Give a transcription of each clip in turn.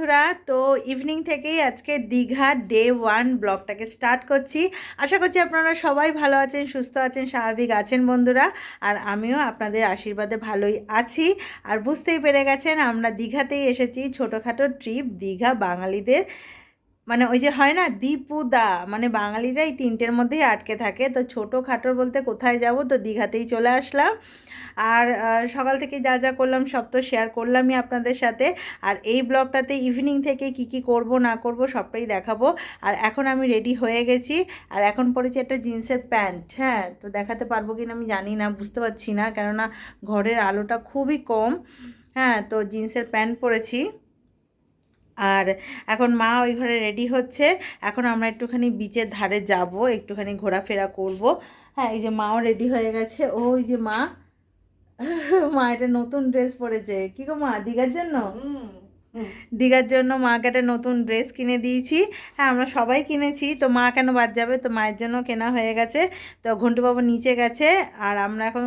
বন্ধুরা, তো ইভিনিং থেকেই আজকে দীঘা ডে ওয়ান ব্লগটাকে স্টার্ট করছি। আশা করছি আপনারা সবাই ভালো আছেন, সুস্থ আছেন, স্বাভাবিক আছেন বন্ধুরা। আর আমিও আপনাদের আশীর্বাদে ভালোই আছি। আর বুঝতেই পেরে গেছেন, আমরা দীঘাতেই এসেছি ছোটোখাটো ট্রিপ দীঘা বাঙালিদের মানে ওই যে হয় না, দীপুদা মানে বাঙালিরাই তিনটের মধ্যেই আটকে থাকে। তো ছোটো খাটোর বলতে কোথায় যাব? তো দীঘাতেই চলে আসলাম। আর সকাল থেকে যা যা করলাম সব তো শেয়ার করলামই আপনাদের সাথে। আর এই ব্লগটাতে ইভিনিং থেকে কি কি করব, না করব সবটাই দেখাবো। আর এখন আমি রেডি হয়ে গেছি। আর এখন পরেছি একটা জিন্সের প্যান্ট হ্যাঁ? তো দেখাতে পারব কিনা আমি জানি না, বুঝতে পারছি না। কেননা ঘরের আলোটা খুবই কম হ্যাঁ? তো জিন্সের প্যান্ট পরেছি। আর এখন মা ওই ঘরে রেডি হচ্ছে। এখন আমরা একটুখানি বিচের ধারে যাব, একটুখানি ঘোরাফেরা করব। হ্যাঁ এই যে মাও রেডি হয়ে গেছে। ওই যে মা মা, এটা নতুন ড্রেস পরেছে। কি গো মা, দীঘার জন্য? দীঘার জন্য মাকে একটা নতুন ড্রেস কিনে দিয়েছি। হ্যাঁ আমরা সবাই কিনেছি। তো মা কেন বাদ যাবে? তো মায়ের জন্য কেনা হয়ে গেছে। তো ঘন্টুবাবু নিচে গেছে আর আমরা এখন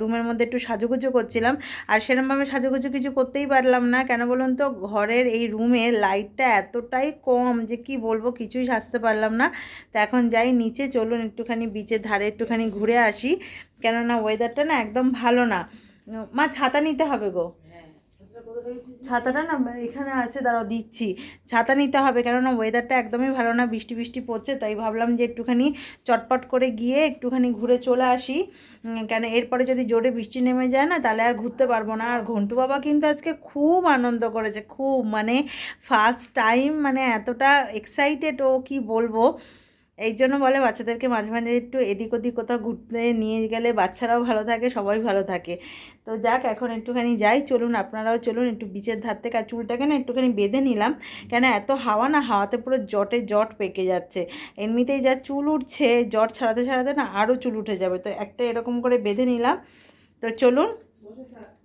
রুমের মধ্যে একটু সাজুগুজু করছিলাম। আর সেরকমভাবে সাজুগুজু কিছু করতেই পারলাম না। কেন বলুন তো, ঘরের এই রুমে লাইটটা এতটাই কম যে কি বলব, কিছুই সাজতে পারলাম না। তো এখন যাই, নিচে চলুন একটুখানি বিচের ধারে একটুখানি ঘুরে আসি। কেননা ওয়েদারটা না একদম ভালো না। মা, ছাতা নিতে হবে গো। ছাতাটা না এখানে আছে, দাঁড়াও দিচ্ছি। ছাতা নিতে হবে, কেননা ওয়েদারটা একদমই ভালো না, বৃষ্টি বৃষ্টি পড়ছে, তাই ভাবলাম যে একটুখানি চটপট করে গিয়ে একটুখানি ঘুরে চলে আসি। কেন এরপরে যদি জোরে বৃষ্টি নেমে যায় না, তাহলে আর ঘুরতে পারব না। আর ঘন্টু বাবা কিন্তু আজকে খুব আনন্দ করেছে, খুব মানে ফার্স্ট টাইম মানে এতটা এক্সাইটেড ও কি বলব? এই জন্য বলে বাচ্চাদেরকে মাঝে মাঝে একটু এদিক ওদিক কোথাও ঘুরতে নিয়ে গেলে বাচ্চারাও ভালো থাকে, সবাই ভালো থাকে। তো যাক, এখন একটুখানি যাই, চলুন আপনারাও চলুন, একটু বিচের ধার থেকে আর চুলটাকে না একটুখানি বেঁধে নিলাম। কেন এত হাওয়া না, হাওয়াতে পুরো জটে জট পেকে যাচ্ছে। এমনিতেই যা চুল উঠছে, জট ছাড়াতে ছাড়াতে না আরও চুল উঠে যাবে। তো একটা এরকম করে বেঁধে নিলাম। তো চলুন,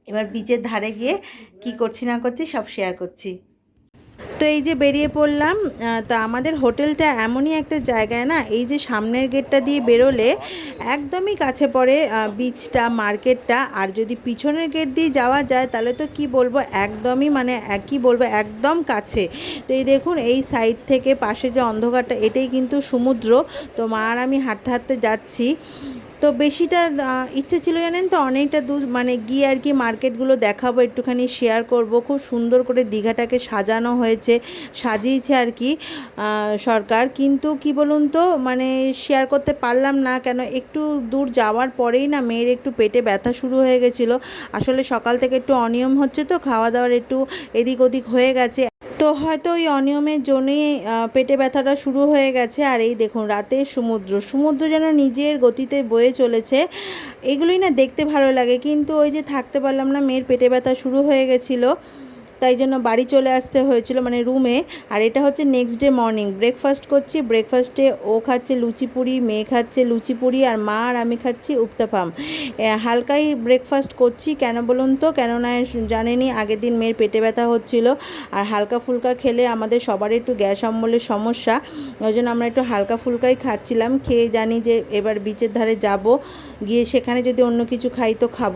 এবার বিচের ধারে গিয়ে কি করছি না করছি সব শেয়ার করছি। তো এই যে বেরিয়ে পড়লাম তা আমাদের হোটেলটা এমনই একটা জায়গায় না, এই যে সামনের গেটটা দিয়ে বেরোলে একদমই কাছে পড়ে বিচটা মার্কেটটা আর যদি পিছনের গেট দিয়ে যাওয়া যায় তাহলে তো কি বলব, একদমই মানে কি বলব, একদম কাছে। তো এই দেখুন, এই সাইড থেকে পাশে যে অন্ধকারটা, এটাই কিন্তু সমুদ্র। তো মা আর আমি হাঁটতে হাঁটতে যাচ্ছি। তো বেশিটা ইচ্ছে ছিল জানেন তো অনেকটা দূর মানে গিয়ে আর কি মার্কেটগুলো দেখাবো, একটুখানি শেয়ার করব। খুব সুন্দর করে দীঘাটাকে সাজানো হয়েছে, সাজিয়েছে আর কি সরকার। কিন্তু কি বলুন তো মানে শেয়ার করতে পারলাম না, কেন একটু দূর যাওয়ার পরেই না মেয়ের একটু পেটে ব্যথা শুরু হয়ে গেছিল। আসলে সকাল থেকে একটু অনিয়ম হচ্ছে তো, খাওয়া দাওয়ার একটু এদিক ওদিক হয়ে গেছে। তো হয়তো ওই অনিয়মের জন্যই পেটে ব্যথাটা শুরু হয়ে গেছে। আর এই দেখুন রাতের সমুদ্র সমুদ্র যেন নিজের গতিতে বয়ে চলেছে, এগুলোই না দেখতে ভালো লাগে। কিন্তু ওই যে থাকতে পারলাম না, মেয়ের পেটে ব্যথা শুরু হয়ে গেছিল। তাই জন্য বাড়ি চলে আসতে হয়েছিল মানে রুমে। আর এটা হচ্ছে নেক্সট ডে মর্নিং ব্রেকফাস্ট করছি ব্রেকফাস্টে ও খাচ্ছে লুচি পুরি মেয়ে খাচ্ছে লুচি পুরি আর মা আর আমি খাচ্ছি উপ্তাপাম এ, হালকাই ব্রেকফাস্ট করছি কেন বলুন তো? কেননা জানেনি আগের দিন মেয়ের পেটে ব্যথা হচ্ছিল। আর হালকা ফুলকা খেলে আমাদের সবার একটু গ্যাস অম্বলের সমস্যা। ওই জন্য আমরা একটু হালকা ফুলকাই খাচ্ছিলাম। খেয়ে জানি যে এবার বিচের ধারে যাব। গিয়ে সেখানে যদি অন্য কিছু খাই তো খাব।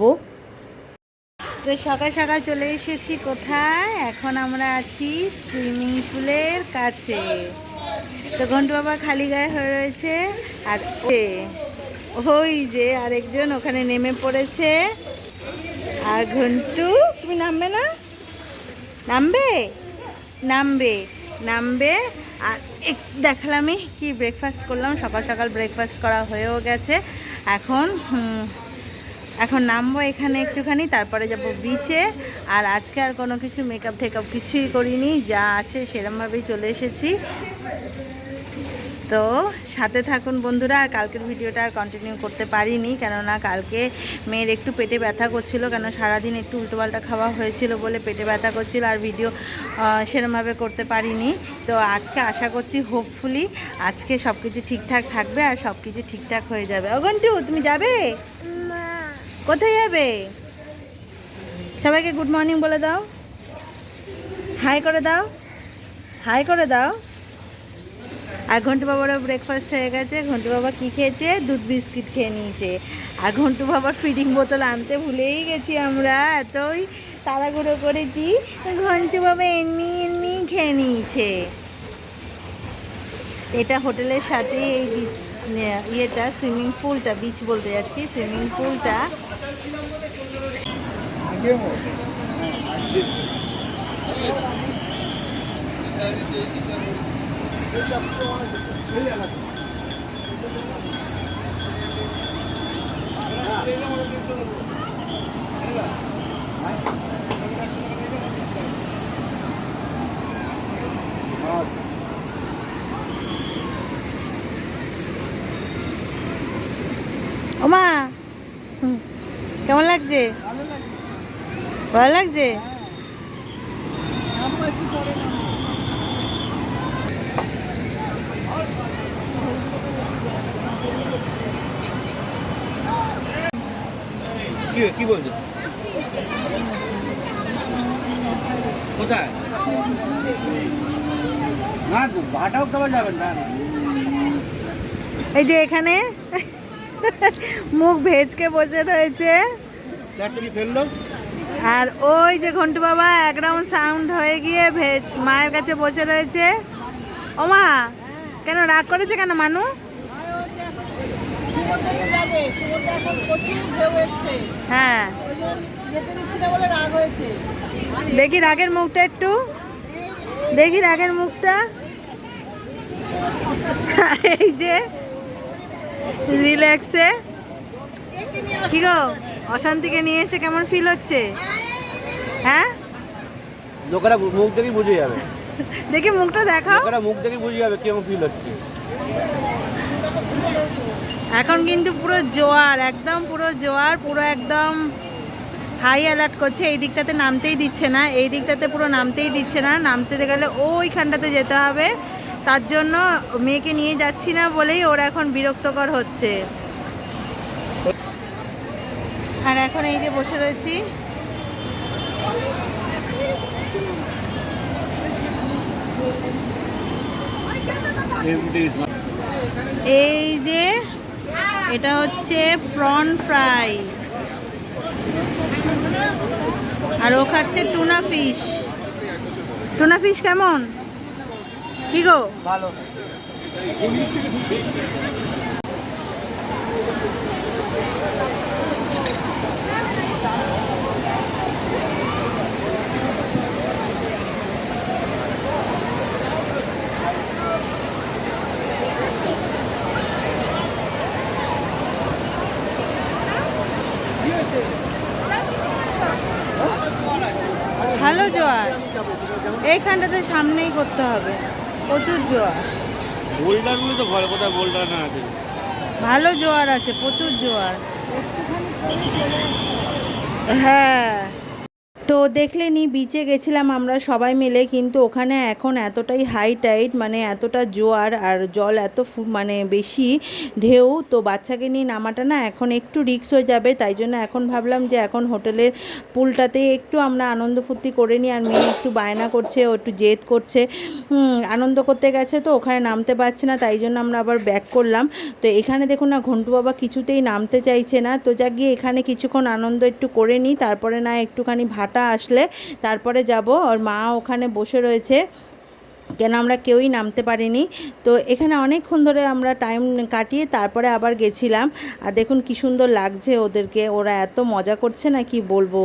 তো সকাল সকাল চলে এসেছি কোথায়? এখন আমরা আছি সুইমিং পুলের কাছে। তো ঘন্টু বাবা খালি গায়ে হয়ে রয়েছে। আর ওই যে আরেকজন ওখানে নেমে পড়েছে। আর ঘন্টু, তুমি নামবে না? নামবে? নামবে নামবে। আর এক দেখালামই কি ব্রেকফাস্ট করলাম? সকাল সকাল ব্রেকফাস্ট করা হয়েও গেছে। এখন এখন নামবো এখানে একটুখানি, তারপরে যাব বিচে আর আজকে আর কোনো কিছু মেকআপ টেকআপ কিছুই করিনি, যা আছে সেরমভাবেই চলে এসেছি। তো সাথে থাকুন বন্ধুরা, আর কালকের ভিডিওটা আর কন্টিনিউ করতে পারিনি, কেননা কালকে মেয়ের একটু পেটে ব্যথা করছিল, কেন সারাদিন একটু উল্টোপাল্টা খাওয়া হয়েছিল বলে পেটে ব্যথা করছিল, আর ভিডিও সেরমভাবে করতে পারিনি। তো আজকে আশা করছি হোপফুলি আজকে সব কিছু ঠিকঠাক থাকবে, আর সব কিছু ঠিকঠাক হয়ে যাবে। অগন্টু তুমি যাবে? কোথায় যাবে? সবাইকে গুড মর্নিং বলে দাও। হাই করে দাও। হাই করে দাও। আর ঘন্টু বাবারও ব্রেকফাস্ট হয়ে গেছে। ঘন্টু বাবা কী খেয়েছে? দুধ বিস্কিট খেয়ে নিয়েছে। আর ঘন্টু বাবার ফিডিং বোতল আনতে ভুলেই গেছি আমরা। এতই তাড়াগুড়ো করেছি। ঘন্টু বাবা এমনি এমনি খেয়ে নিয়েছে। এটা হোটেলের সাথে এই বিচ ইয়েটা সুইমিং পুলটা বিচ বলতে যাচ্ছি সুইমিং পুলটা ওমা হুম, কেমন লাগছে? ভালো লাগছে? কি বলছো? কোথায়? না ভাটাও এই যে এখানে মুখ ভেজকে বসে রয়েছে। আর ওই যে ঘন্টু বাবা এক রাউন্ড সাউন্ড হয়ে গিয়ে মায়ের কাছে বসে রয়েছে। ওমা, কেন রাগ করেছে কেন মানু? হ্যাঁ। দেখি রাগের মুখটা একটু। দেখি রাগের মুখটা। এই যে রিল্যাক্সে কি গো? অশান্তিকে নিয়ে এসে কেমন ফিল হচ্ছে? হ্যাঁ? লোকেরা মুখ দেখেই বুঝে যাবে। দেখি মুখটা দেখাও। লোকেরা মুখ দেখেই বুঝে যাবে কেমন ফিল হচ্ছে। এখন কিন্তু পুরো জোয়ার একদম পুরো জোয়ার পুরো একদম হাই অ্যালার্ট করছে। এই দিকটাতে নামতেই দিচ্ছে না এই দিকটাতে পুরো নামতেই দিচ্ছে না। নামতে গেলে ওইখানটাতে যেতে হবে। তার জন্য মেয়েকে নিয়ে যাচ্ছি না বলেই ওরা এখন বিরক্তকর হচ্ছে। আর এখন এই যে বসে রয়েছি। এই যে এটা হচ্ছে প্রন ফ্রাই আর ও খাচ্ছে টুনা ফিশ টুনা ফিশ কেমন? কি গো? ভালো ভালো জোয়ার। এইখানটাতে সামনেই করতে হবে। প্রচুর জোয়ার। বোল্ডারগুলো তো ঘরে কোথায় বোল্ডার না আছে? ভালো জোয়ার আছে প্রচুর জোয়ার। হ্যাঁ। তো দেখলে দেখলেনি বিচে গেছিলাম আমরা সবাই মিলে, কিন্তু ওখানে এখন এতটাই হাই টাইট মানে এতটা জোয়ার আর জল এত মানে বেশি ঢেউ, তো বাচ্চাকে নিয়ে নামাটা না এখন একটু রিক্স হয়ে যাবে, তাই জন্য এখন ভাবলাম যে এখন হোটেলের পুলটাতে একটু আমরা আনন্দ ফুর্তি করে নিই, আর মেয়ে একটু বায়না করছে, ও একটু জেদ করছে। আনন্দ করতে গেছে তো, ওখানে নামতে পারছে না, তাই জন্য আমরা আবার ব্যাক করলাম। তো এখানে দেখুন না, ঘন্টু বাবা কিছুতেই নামতে চাইছে না, তো যা গিয়ে এখানে কিছুক্ষণ আনন্দ একটু করে নিই, তারপরে না একটুখানি ভাটা আসলে তারপরে যাব ওর মা ওখানে বসে রয়েছে। কেন আমরা কেউই নামতে পারিনি। তো এখানে অনেকক্ষণ ধরে আমরা টাইম কাটিয়ে তারপরে আবার গেছিলাম। আর দেখুন কী সুন্দর লাগছে ওদেরকে। ওরা এত মজা করছে না কি বলব।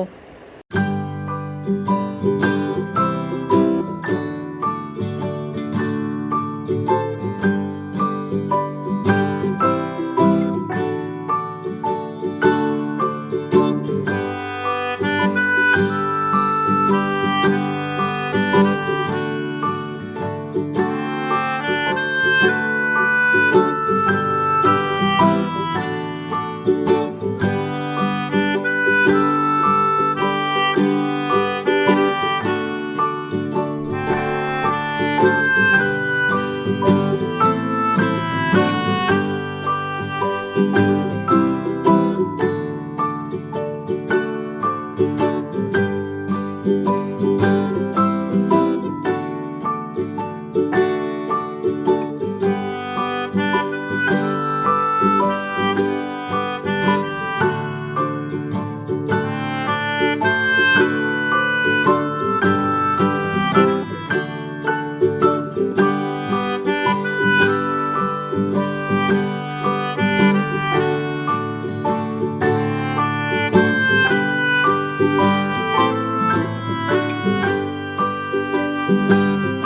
Música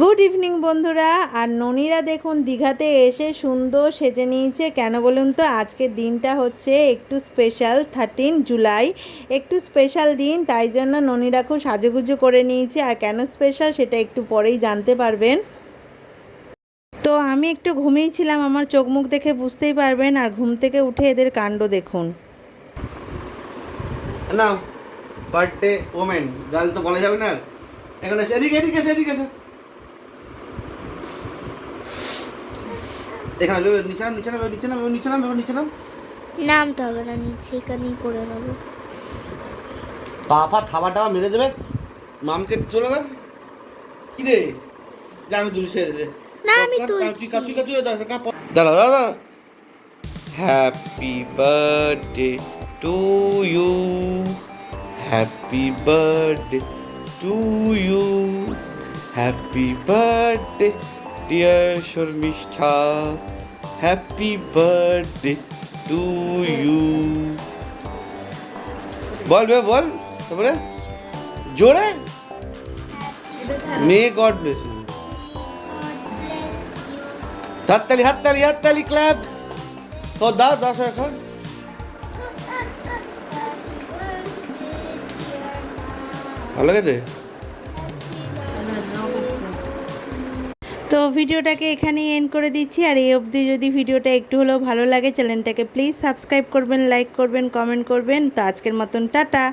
গুড ইভিনিং বন্ধুরা। আর ননিরা দেখুন, দীঘাতে এসে সুন্দর সেজে নিয়েছে। কেন বলুন তো, আজকের দিনটা হচ্ছে একটু স্পেশাল থার্টিন জুলাই একটু স্পেশাল দিন, তাই জন্য ননিরা খুব সাজুগুজু করে নিয়েছে। আর কেন স্পেশাল সেটা একটু পরেই জানতে পারবেন। তো আমি একটু ঘুমিয়েছিলাম আমার চোখ মুখ দেখে বুঝতেই পারবেন। আর ঘুম থেকে উঠে এদের কাণ্ড দেখুন। না বার্থডে ওমেন গার্ল তো বলা যাবে না। এখানে এদিকে এদিকে এদিকে এখানে নিচে নাম নিচে নাম নিচে নাম নিচে নাম ভেবে নিচে নাম। নামতে হবে না নিচে এখানেই করে নেব। পা পা থাবা টাবা মেরে দেবে। মামকে চলে গেল কি রে? যা আমি তুলি সে না, আমি তুলছি। দাঁড়া দাঁড়া happy birthday to you happy birthday to you happy birthday dear Sharmistha happy birthday to you বল বে, বল, তারপরে? জোরে? মে গড ব্লেস ইউ হাততালি হাততালি হাততালি ক্লাব তো দাও দশ এখন। ভালো গেছে তো ভিডিওটাকে এখানেই এন্ড করে দিচ্ছি। আর এই অবধি যদি ভিডিওটা একটু হলেও ভালো লাগে চ্যানেলটাকে প্লিজ সাবস্ক্রাইব করবেন লাইক করবেন কমেন্ট করবেন। তো আজকের মতন, টাটা।